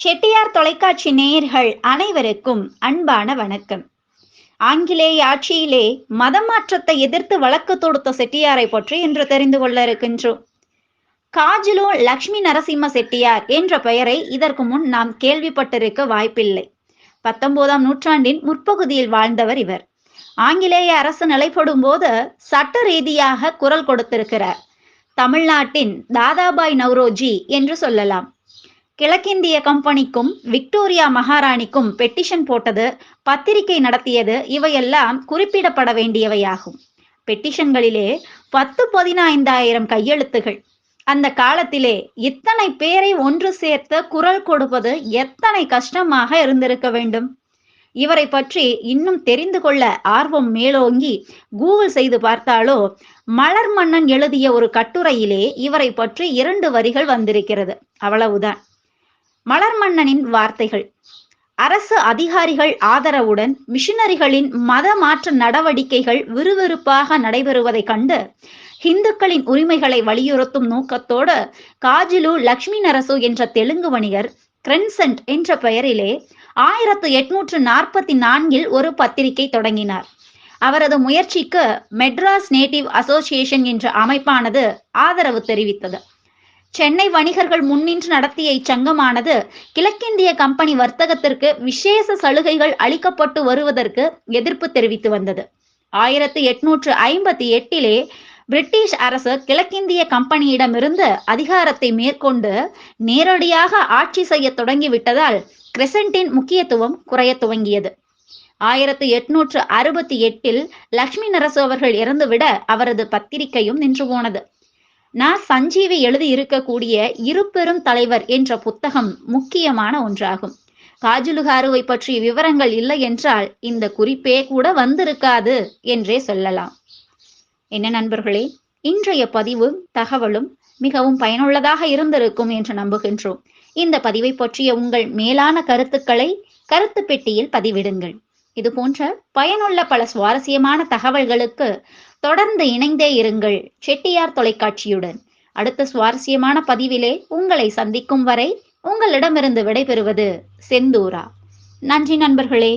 செட்டியார் தொலைக்காட்சி நேயர்கள் அனைவருக்கும் அன்பான வணக்கம். ஆங்கிலேய ஆட்சியிலே மதம் மாற்றத்தை எதிர்த்து வழக்கு தொடுத்த செட்டியாரை பற்றி இன்று தெரிந்து கொள்ள இருக்கின்றோம். காஜிலோ லக்ஷ்மி நரசிம்ம செட்டியார் என்ற பெயரை இதற்கு முன் நாம் கேள்விப்பட்டிருக்க வாய்ப்பில்லை. பத்தொன்பதாம் நூற்றாண்டின் முற்பகுதியில் வாழ்ந்தவர் இவர். ஆங்கிலேய அரசு நிலைப்படும் போது சட்ட ரீதியாக குரல் கொடுத்திருக்கிறார். தமிழ்நாட்டின் தாதாபாய் நவ்ரோஜி என்று சொல்லலாம். கிழக்கிந்திய கம்பெனிக்கும் விக்டோரியா மகாராணிக்கும் பெட்டிஷன் போட்டது பத்திரிகை நடத்தியது இவையெல்லாம் குறிப்பிடப்பட வேண்டியவையாகும். பெட்டிஷன்களிலே பத்து பதினைந்தாயிரம் கையெழுத்துகள். அந்த காலத்திலே இத்தனை பேரை ஒன்று சேர்த்து குரல் கொடுப்பது எத்தனை கஷ்டமாக இருந்திருக்க வேண்டும்? இவரை பற்றி இன்னும் தெரிந்து கொள்ள ஆர்வம் மேலோங்கி கூகுள் செய்து பார்த்தாலோ மலர் மன்னன் எழுதிய ஒரு கட்டுரையிலே இவரை பற்றி இரண்டு வரிகள் வந்திருக்கிறது. அவ்வளவுதான். மலர் மன்னனின் வார்த்தைகள். அரசு அதிகாரிகள் ஆதரவுடன் மிஷினரிகளின் மத மாற்ற நடவடிக்கைகள் விறுவிறுப்பாக நடைபெறுவதைக் கண்டு இந்துக்களின் உரிமைகளை வலியுறுத்தும் நோக்கத்தோடு காஜிலு லக்ஷ்மி நரசு என்ற தெலுங்கு வணிகர் கிரென்சென்ட் என்ற பெயரிலே ஆயிரத்து எட்நூற்று நாற்பத்தி நான்கில் ஒரு பத்திரிகை தொடங்கினார். அவரது முயற்சிக்கு மெட்ராஸ் நேட்டிவ் அசோசியேஷன் என்ற அமைப்பானது ஆதரவு தெரிவித்தது. சென்னை வணிகர்கள் முன்னின்று நடத்திய இச்சங்கமானது கிழக்கிந்திய கம்பெனி வர்த்தகத்திற்கு விசேஷ சலுகைகள் அளிக்கப்பட்டு வருவதற்கு எதிர்ப்பு தெரிவித்து வந்தது. ஆயிரத்தி எட்நூற்று ஐம்பத்தி எட்டிலே பிரிட்டிஷ் அரசு கிழக்கிந்திய கம்பெனியிடமிருந்து அதிகாரத்தை மேற்கொண்டு நேரடியாக ஆட்சி செய்ய தொடங்கிவிட்டதால் கிரெசண்டின் முக்கியத்துவம் குறைய துவங்கியது. ஆயிரத்தி எட்நூற்று அறுபத்தி எட்டில் லக்ஷ்மி நரசு அவர்கள் இறந்துவிட அவரது பத்திரிகையும் நின்று போனது. நான் சஞ்சீவி எழுதி இருக்கக்கூடிய இருபெரும் தலைவர் என்ற புத்தகம் முக்கியமான ஒன்றாகும். காஜுலுகாருவை பற்றிய விவரங்கள் இல்லை என்றால் இந்த குறிப்பே கூட வந்திருக்காது என்றே சொல்லலாம். என்ன நண்பர்களே இன்றைய பதிவும் தகவலும் மிகவும் பயனுள்ளதாக இருந்திருக்கும் என்று நம்புகின்றோம். இந்த பதிவை பற்றிய உங்கள் மேலான கருத்துக்களை கருத்து பெட்டியில் பதிவிடுங்கள். இது போன்ற பயனுள்ள பல சுவாரஸ்யமான தகவல்களுக்கு தொடர்ந்து இணைந்தே இருங்கள் செட்டியார் தொலைக்காட்சியுடன். அடுத்த சுவாரஸ்யமான பதிவிலே உங்களை சந்திக்கும் வரை உங்களிடமிருந்து விடைபெறுவது செந்தூரா. நன்றி நண்பர்களே.